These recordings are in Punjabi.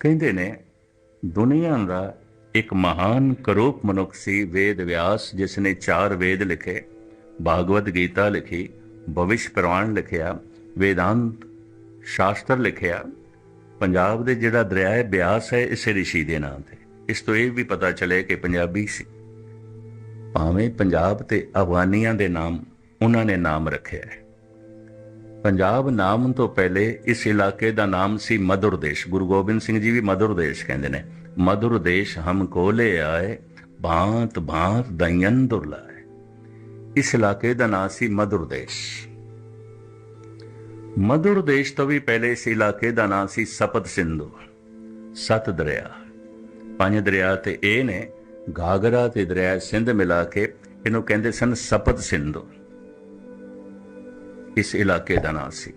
ਕਹਿੰਦੇ ਨੇ, ਦੁਨੀਆ ਦਾ ਇੱਕ ਮਹਾਨ ਕਰੂਪ ਮਨੁੱਖ ਸੀ ਵੇਦ ਵਿਆਸ, ਜਿਸ ਨੇ ਚਾਰ ਵੇਦ ਲਿਖੇ, ਭਾਗਵਤ ਗੀਤਾ ਲਿਖੀ, ਭਵਿਸ਼ ਪ੍ਰਵਾਨ ਲਿਖਿਆ, ਵੇਦਾਂਤ ਸ਼ਾਸਤਰ ਲਿਖਿਆ। ਪੰਜਾਬ ਦੇ ਜਿਹੜਾ ਦਰਿਆ ਹੈ, ਬਿਆਸ ਹੈ, ਇਸੇ ਰਿਸ਼ੀ ਦੇ ਨਾਂ ਤੇ। ਇਸ ਤੋਂ ਇਹ ਵੀ ਪਤਾ ਚੱਲੇ ਕਿ ਪੰਜਾਬੀ ਸੀ। ਭਾਵੇਂ ਪੰਜਾਬ ਤੇ ਅਫਗਾਨੀਆਂ ਦੇ ਨਾਮ, ਉਹਨਾਂ ਨੇ ਨਾਮ ਰੱਖਿਆ ਹੈ। ਪੰਜਾਬ ਨਾਮ ਤੋਂ ਪਹਿਲੇ ਇਸ ਇਲਾਕੇ ਦਾ ਨਾਮ ਸੀ ਮਧੁਰ ਦੇਸ਼। ਗੁਰੂ ਗੋਬਿੰਦ ਸਿੰਘ ਜੀ ਵੀ ਮਧੁਰ ਦੇਸ਼ ਕਹਿੰਦੇ ਨੇ। ਮਧੁਰ ਦੇਸ਼ ਹਮ ਕੋਲੇ ਆਏ, ਬਾਂਤ ਬਾਂਤ ਦਇਨ ਦੁਰਲਾਏ। ਇਸ ਇਲਾਕੇ ਦਾ ਨਾਮ ਸੀ ਮਧੁਰ ਦੇਸ਼। ਮਧੁਰ ਦੇਸ਼ ਤੋਂ ਵੀ ਪਹਿਲੇ ਇਸ ਇਲਾਕੇ ਦਾ ਨਾਮ ਸੀ ਸਪਤ ਸਿੰਧੂ। ਸਤ ਦਰਿਆ। ਪੰਜ ਦਰਿਆ ਤੇ ਇਹ ਨੇ ਗਾਗਰਾ ਤੇ ਦਰਿਆ ਸਿੰਧ ਮਿਲਾ ਕੇ ਇਹਨੂੰ ਕਹਿੰਦੇ ਸਨ ਸਪਤ ਸਿੰਧੂ। ਇਸ ਇਲਾਕੇ ਦਾ ਨਾਂ ਸੀ।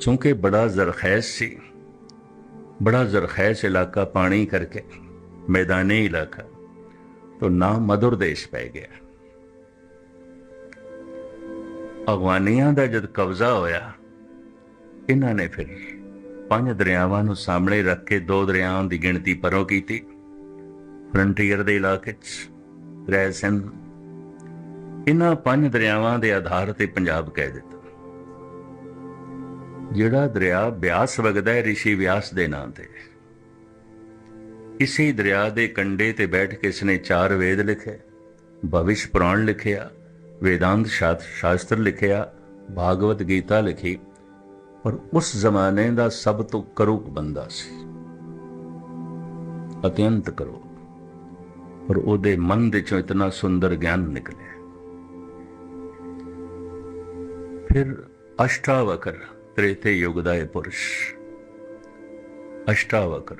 ਚੂੰਕਿ ਬੜਾ ਜ਼ਰਖੈਜ਼ ਸੀ। ਬੜਾ ਜ਼ਰਖੈਜ਼ ਇਲਾਕਾ ਪਾਣੀ ਕਰਕੇ ਮੈਦਾਨੀ ਇਲਾਕਾ ਤੋਂ ਨਾਮ ਮਧੁਰ ਦੇਸ਼ ਪੈ ਗਿਆ। ਅਗਵਾਨੀਆਂ ਦਾ ਜਦ ਕਬਜ਼ਾ ਹੋਇਆ, ਇਹਨਾਂ ਨੇ ਫਿਰ ਪੰਜ ਦਰਿਆਵਾਂ ਨੂੰ ਸਾਹਮਣੇ ਰੱਖ ਕੇ ਦੋ ਦਰਿਆਵਾਂ ਦੀ ਗਿਣਤੀ ਪਰੋਂ ਕੀਤੀ। ਫਰੰਟੀਅਰ ਦੇ ਇਲਾਕੇ 'ਚ ਦਰਿਆ ਸਿੰਧ ਇਹਨਾਂ ਪੰਜ ਦਰਿਆਵਾਂ ਦੇ ਆਧਾਰ ਤੇ ਪੰਜਾਬ ਕਹਿ ਦਿੱਤਾ। ਜਿਹੜਾ ਦਰਿਆ ਬਿਆਸ ਵਗਦਾ ਹੈ, ਰਿਸ਼ੀ ਵਿਆਸ ਦੇ ਨਾਂ ਤੇ। ਇਸੇ ਦਰਿਆ ਦੇ ਕੰਢੇ ਤੇ ਬੈਠ ਕੇ ਇਸਨੇ ਚਾਰ ਵੇਦ ਲਿਖੇ, ਭਵਿਸ਼ ਪੁਰਾਣ ਲਿਖਿਆ, ਵੇਦਾਂਤ ਸ਼ਾਸ- ਸ਼ਾਸਤਰ ਲਿਖਿਆ, ਭਾਗਵਤ ਗੀਤਾ ਲਿਖੀ, ਪਰ ਉਸ ਜ਼ਮਾਨੇ ਦਾ ਸਭ ਤੋਂ ਕਰੂਪ ਬੰਦਾ ਸੀ। ਅਤਿਅੰਤ ਕਰੂਪ। ਪਰ ਉਹਦੇ ਮਨ ਦੇ ਚੋਂ ਇਤਨਾ ਸੁੰਦਰ ਗਿਆਨ ਨਿਕਲਿਆ। ਫਿਰ ਅਸ਼ਟਾਵਕਰ ਤ੍ਰੇਤੇ ਯੁਗ ਦਾ ਇਹ ਪੁਰਸ਼। ਅਸ਼ਟਾਵਕਰ,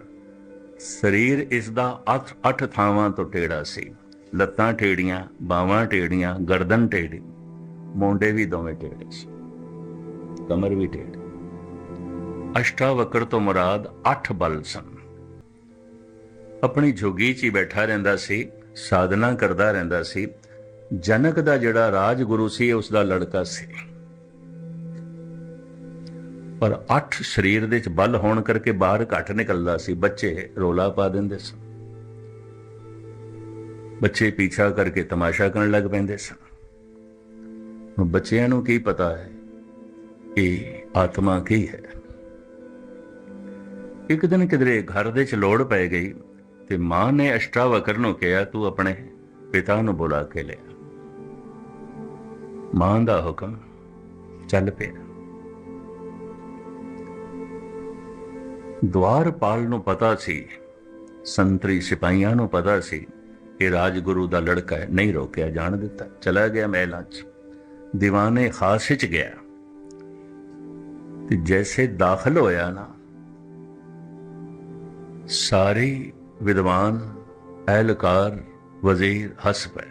ਸਰੀਰ ਇਸ ਦਾ ਅੱਠ ਅੱਠ ਥਾਵਾਂ ਤੋਂ ਟੇੜਾ ਸੀ। ਲੱਤਾਂ ਟੇੜੀਆਂ, ਬਾਹਾਂ ਟੇੜੀਆਂ, ਗਰਦਨ ਟੇੜੀ, ਮੋਢੇ ਵੀ ਦੋਵੇਂ ਟੇੜੇ ਸੀ। ਕਮਰ ਵੀ ਟੇੜੀ। ਅਸ਼ਟਾਵਕਰ ਤੋਂ ਮੁਰਾਦ ਅੱਠ ਬਲ ਸਨ। ਆਪਣੀ ਝੁਗੀ 'ਚ ਹੀ ਬੈਠਾ ਰਹਿੰਦਾ ਸੀ, ਸਾਧਨਾ ਕਰਦਾ ਰਹਿੰਦਾ ਸੀ। ਜਨਕ ਦਾ ਜਿਹੜਾ ਰਾਜਗੁਰੂ ਸੀ, ਉਸ ਦਾ ਲੜਕਾ ਸੀ। ਪਰ ਅੱਠ ਸਰੀਰ ਦੇ ਵਿੱਚ ਬਲ ਹੋਣ ਕਰਕੇ ਬਾਹਰ ਘੱਟ ਨਿਕਲਦਾ ਸੀ। ਬੱਚੇ ਰੋਲਾ ਪਾ ਦਿੰਦੇ ਸਨ। ਬੱਚੇ ਪੀਛਾ ਕਰਕੇ ਤਮਾਸ਼ਾ ਕਰਨ ਲੱਗ ਪੈਂਦੇ ਸਨ। ਬੱਚਿਆਂ ਨੂੰ ਕੀ ਪਤਾ ਹੈ ਇਹ ਆਤਮਾ ਕੀ ਹੈ? ਇੱਕ ਦਿਨ ਕਿਧਰੇ ਘਰ ਦੇ ਚ ਲੋੜ ਪੈ ਗਈ ਤੇ ਮਾਂ ਨੇ ਅਸ਼ਟਾਵਕਰ ਨੂੰ ਕਿਹਾ, ਤੂੰ ਆਪਣੇ ਪਿਤਾ ਨੂੰ ਬੁਲਾ ਕੇ ਲਿਆ। ਮਾਂ ਦਾ ਹੁਕਮ ਚੱਲ ਪਿਆ। ਦਵਾਰਪਾਲ ਨੂੰ ਪਤਾ ਸੀ, ਸੰਤਰੀ ਸਿਪਾਹੀਆਂ ਨੂੰ ਪਤਾ ਸੀ ਕਿ ਰਾਜਗੁਰੂ ਦਾ ਲੜਕਾ ਹੈ ਨਹੀਂ ਰੋਕਿਆ ਜਾਣ ਦਿੱਤਾ। ਚਲਾ ਗਿਆ ਮਹਿਲਾਂ 'ਚ, ਦੀਵਾਨੇ ਖਾਸ 'ਚ ਗਿਆ। ਤੇ ਜੈਸੇ ਦਾਖਲ ਹੋਇਆ ਨਾ, ਸਾਰੇ ਵਿਦਵਾਨ ਅਹਿਲਕਾਰ ਵਜ਼ੀਰ ਹੱਸ ਪਏ।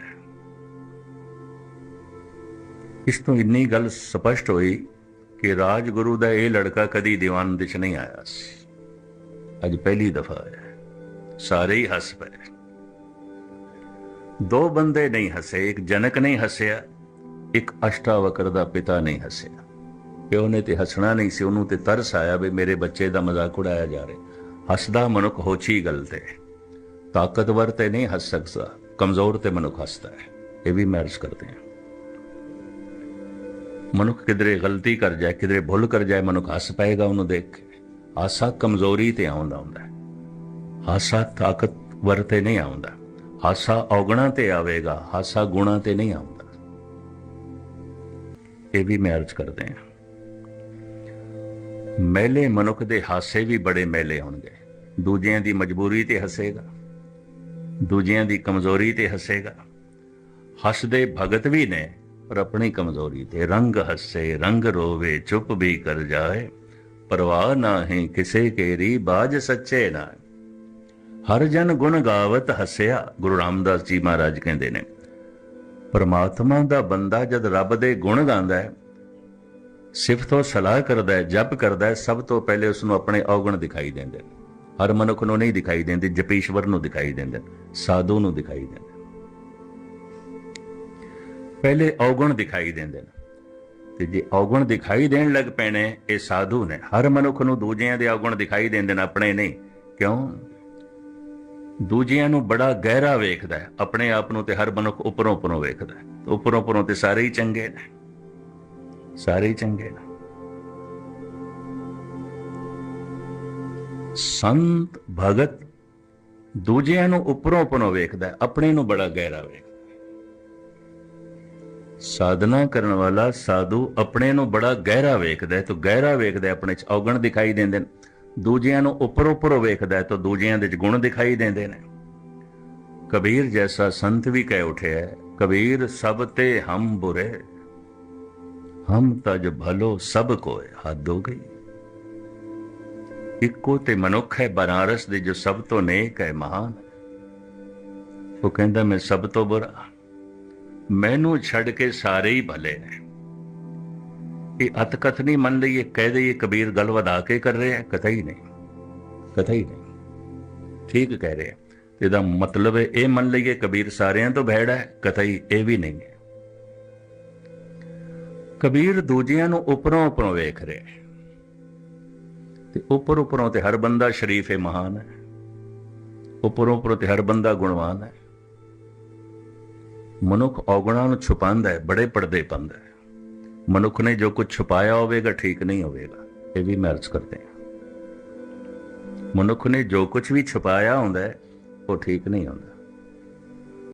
ਇਸ ਤੋਂ ਇੰਨੀ ਗੱਲ ਸਪਸ਼ਟ ਹੋਈ ਕਿ ਰਾਜਗੁਰੂ ਦਾ ਇਹ ਲੜਕਾ ਕਦੀ ਦੀਵਾਨ ਦੇ ਚ ਨਹੀਂ ਆਇਆ ਸੀ। ਅੱਜ ਪਹਿਲੀ ਦਫਾ ਹੈ। ਸਾਰੇ ਹੀ ਹੱਸ ਪਏ। ਦੋ ਬੰਦੇ ਨਹੀਂ ਹੱਸੇ, ਇੱਕ ਜਨਕ ਨਹੀਂ ਹੱਸਿਆ, ਇੱਕ ਅਸ਼ਟਾਵਕਰ ਦਾ ਪਿਤਾ ਨਹੀਂ ਹੱਸਿਆ। ਪਿਓ ਨੇ ਤੇ ਹੱਸਣਾ ਨਹੀਂ ਸੀ, ਉਹਨੂੰ ਤੇ ਤਰਸ ਆਇਆ ਵੀ ਮੇਰੇ ਬੱਚੇ ਦਾ ਮਜ਼ਾਕ ਉਡਾਇਆ ਜਾ ਰਿਹਾ। ਹੱਸਦਾ ਮਨੁੱਖ ਹੋਛੀ ਗੱਲ ਤੇ। ਤਾਕਤਵਰ ਤੇ ਨਹੀਂ ਹੱਸ ਸਕਦਾ, ਕਮਜ਼ੋਰ ਤੇ ਮਨੁੱਖ ਹੱਸਦਾ ਹੈ। ਇਹ ਵੀ ਮੈਰਿਜ ਕਰਦੇ ਹਾਂ। ਮਨੁੱਖ ਕਿਧਰੇ ਗਲਤੀ ਕਰ ਜਾਏ, ਕਿਧਰੇ ਭੁੱਲ ਕਰ ਜਾਏ, ਮਨੁੱਖ ਹੱਸ ਪਏਗਾ ਉਹਨੂੰ ਦੇਖ ਕੇ। ਹਾਸਾ ਕਮਜ਼ੋਰੀ ਤੇ ਆਉਂਦਾ ਹੁੰਦਾ ਹੈ। ਹਾਸਾ ਤਾਕਤਵਰ ਤੇ ਨਹੀਂ ਆਉਂਦਾ। ਹਾਸਾ ਔਗਣਾ ਤੇ ਆਵੇਗਾ ਹਾਸਾ ਗੁਣਾ ਤੇ ਨਹੀਂ ਆਉਂਦਾ। ਇਹ ਵੀ ਮੈਰਿਜ ਕਰਦੇ ਹਾਂ। ਮੈਲੇ ਮਨੁੱਖ ਦੇ ਹਾਸੇ ਵੀ ਬੜੇ ਮੈਲੇ ਹੋਣਗੇ ਦੂਜਿਆਂ ਦੀ ਮਜਬੂਰੀ ਤੇ ਹੱਸੇਗਾ। ਦੂਜਿਆਂ ਦੀ ਕਮਜ਼ੋਰੀ ਤੇ ਹੱਸੇਗਾ। ਹੱਸਦੇ ਭਗਤ ਵੀ ਨੇ, ਪਰ ਆਪਣੀ ਕਮਜ਼ੋਰੀ ਤੇ ਰੰਗ ਹੱਸੇ, ਰੰਗ ਰੋਵੇ, ਚੁੱਪ ਵੀ ਕਰ ਜਾਏ। ਪਰਵਾਹ ਨਾਹੀਂ ਕਿਸੇ ਕੇਰੀ ਬਾਜ ਸੱਚੇ ਨਾ ਹਰ ਜਨ ਗੁਣ ਗਾਵਤ ਹੱਸਿਆ ਗੁਰੂ ਰਾਮਦਾਸ ਜੀ ਮਹਾਰਾਜ ਕਹਿੰਦੇ ਨੇ। ਪਰਮਾਤਮਾ ਦਾ ਬੰਦਾ ਜਦ ਰੱਬ ਦੇ ਗੁਣ ਗਾਉਂਦਾ ਹੈ ਸਿਫਤੋਂ ਸਲਾਹ ਕਰਦਾ ਹੈ ਜਪ ਕਰਦਾ ਹੈ ਸਭ ਤੋਂ ਪਹਿਲੇ ਉਸ ਨੂੰ ਆਪਣੇ ਔਗਣ ਦਿਖਾਈ ਦਿੰਦੇ ਨੇ। ਹਰ ਮਨੁੱਖ ਨੂੰ ਨਹੀਂ ਦਿਖਾਈ ਦਿੰਦੇ ਜਪੀਸ਼ਵਰ ਨੂੰ ਦਿਖਾਈ ਦਿੰਦੇ ਨੇ, ਸਾਧੂ ਨੂੰ ਦਿਖਾਈ ਦਿੰਦੇ ਪਹਿਲੇ ਔਗਣ ਦਿਖਾਈ ਦਿੰਦੇ ਨੇ। ਤੇ ਜੇ ਔਗਣ ਦਿਖਾਈ ਦੇਣ ਲੱਗ ਪੈਣੇ, ਇਹ ਸਾਧੂ ਨੇ। ਹਰ ਮਨੁੱਖ ਨੂੰ ਦੂਜਿਆਂ ਦੇ ਔਗਣ ਦਿਖਾਈ ਦਿੰਦੇ ਨੇ ਆਪਣੇ ਨਹੀਂ। ਕਿਉਂ? ਦੂਜਿਆਂ ਨੂੰ ਬੜਾ ਗਹਿਰਾ ਵੇਖਦਾ ਹੈ। ਆਪਣੇ ਆਪ ਨੂੰ ਤੇ ਹਰ ਮਨੁੱਖ ਉੱਪਰੋਂ ਉੱਪਰੋਂ ਵੇਖਦਾ ਹੈ। ਉੱਪਰੋਂ ਉੱਪਰੋਂ ਤੇ ਸਾਰੇ ਹੀ ਚੰਗੇ ਨੇ। ਸਾਰੇ ਹੀ ਚੰਗੇ ਨੇ। ਸੰਤ ਭਗਤ ਦੂਜਿਆਂ ਨੂੰ ਉੱਪਰੋਂ ਉੱਪਰੋਂ ਵੇਖਦਾ ਆਪਣੇ ਨੂੰ ਬੜਾ ਗਹਿਰਾ ਵੇਖਦਾ ਸਾਧਨਾ ਕਰਨ ਵਾਲਾ ਸਾਧੂ ਆਪਣੇ ਨੂੰ ਬੜਾ ਗਹਿਰਾ ਵੇਖਦਾ ਹੈ ਤੇ ਗਹਿਰਾ ਵੇਖਦਾ ਹੈ, ਆਪਣੇ ਚ ਔਗਣ ਦਿਖਾਈ ਦਿੰਦੇ ਨੇ। ਦੂਜਿਆਂ ਨੂੰ ਉੱਪਰ ਉੱਪਰੋਂ ਵੇਖਦਾ ਹੈ ਤਾਂ ਦੂਜਿਆਂ ਦੇ ਚ ਗੁਣ ਦਿਖਾਈ ਦਿੰਦੇ ਨੇ। ਕਬੀਰ ਜੈਸਾ ਸੰਤ ਵੀ ਕਹਿ ਉਠਿਆ ਕਬੀਰ ਸਭ ਤੇ ਹਮ ਬੁਰੇ ਹਮ ਤਜ ਭਲੋ ਸਭ ਕੋਏ ਹੱਦ ਹੋ ਗਈ। ਇੱਕੋ ਤੇ ਮਨੁੱਖ ਹੈ ਬਨਾਰਸ ਦੇ ਜੋ ਸਭ ਤੋਂ ਨੇਕ ਹੈ ਮਹਾਨ। ਉਹ ਕਹਿੰਦਾ ਮੈਂ ਸਭ ਤੋਂ ਬੁਰਾ ਮੈਨੂੰ ਛੱਡ ਕੇ ਸਾਰੇ ਹੀ ਭਲੇ ਨੇ। ਇਹ ਅਤਕਥ ਨਹੀਂ ਮੰਨ ਲਈਏ ਕਹਿ ਦਈਏ ਕਬੀਰ ਗੱਲ ਵਧਾ ਕੇ ਕਰ ਰਿਹਾ ਹੈ। ਹੀ ਨਹੀਂ, ਕਥਾ ਹੀ ਨਹੀਂ। ਠੀਕ ਕਹਿ ਰਹੇ ਰਿਹਾ ਇਹਦਾ ਮਤਲਬ ਹੈ, ਇਹ ਮੰਨ ਲਈਏ ਕਬੀਰ ਸਾਰਿਆਂ ਤੋਂ ਬਹਿੜਾ ਹੈ ਕਤਈ ਇਹ ਵੀ ਨਹੀਂ ਹੈ। ਕਬੀਰ ਦੂਜਿਆਂ ਨੂੰ ਉੱਪਰੋਂ ਉੱਪਰੋਂ ਵੇਖ ਰਿਹਾ ਹੈ। ਤੇ ਉੱਪਰ ਉੱਪਰੋਂ ਤੇ ਹਰ ਬੰਦਾ ਸ਼ਰੀਫ ਹੈ ਮਹਾਨ ਹੈ। ਉੱਪਰੋਂ ਉੱਪਰੋਂ ਤੇ ਹਰ ਬੰਦਾ ਗੁਣਵਾਨ ਹੈ। ਮਨੁੱਖ ਔਗਣਾਂ ਨੂੰ ਛੁਪਾਉਂਦਾ ਹੈ, ਬੜੇ ਪਰਦੇ ਪਾਉਂਦਾ ਹੈ। ਮਨੁੱਖ ਨੇ ਜੋ ਕੁਝ ਛੁਪਾਇਆ ਹੋਵੇਗਾ, ਠੀਕ ਨਹੀਂ ਹੋਵੇਗਾ। ਇਹ ਵੀ ਮੈਂ ਕਰਦੇ ਹਾਂ। ਮਨੁੱਖ ਨੇ ਜੋ ਕੁਝ ਵੀ ਛੁਪਾਇਆ ਹੁੰਦਾ ਹੈ, ਉਹ ਠੀਕ ਨਹੀਂ ਹੁੰਦਾ।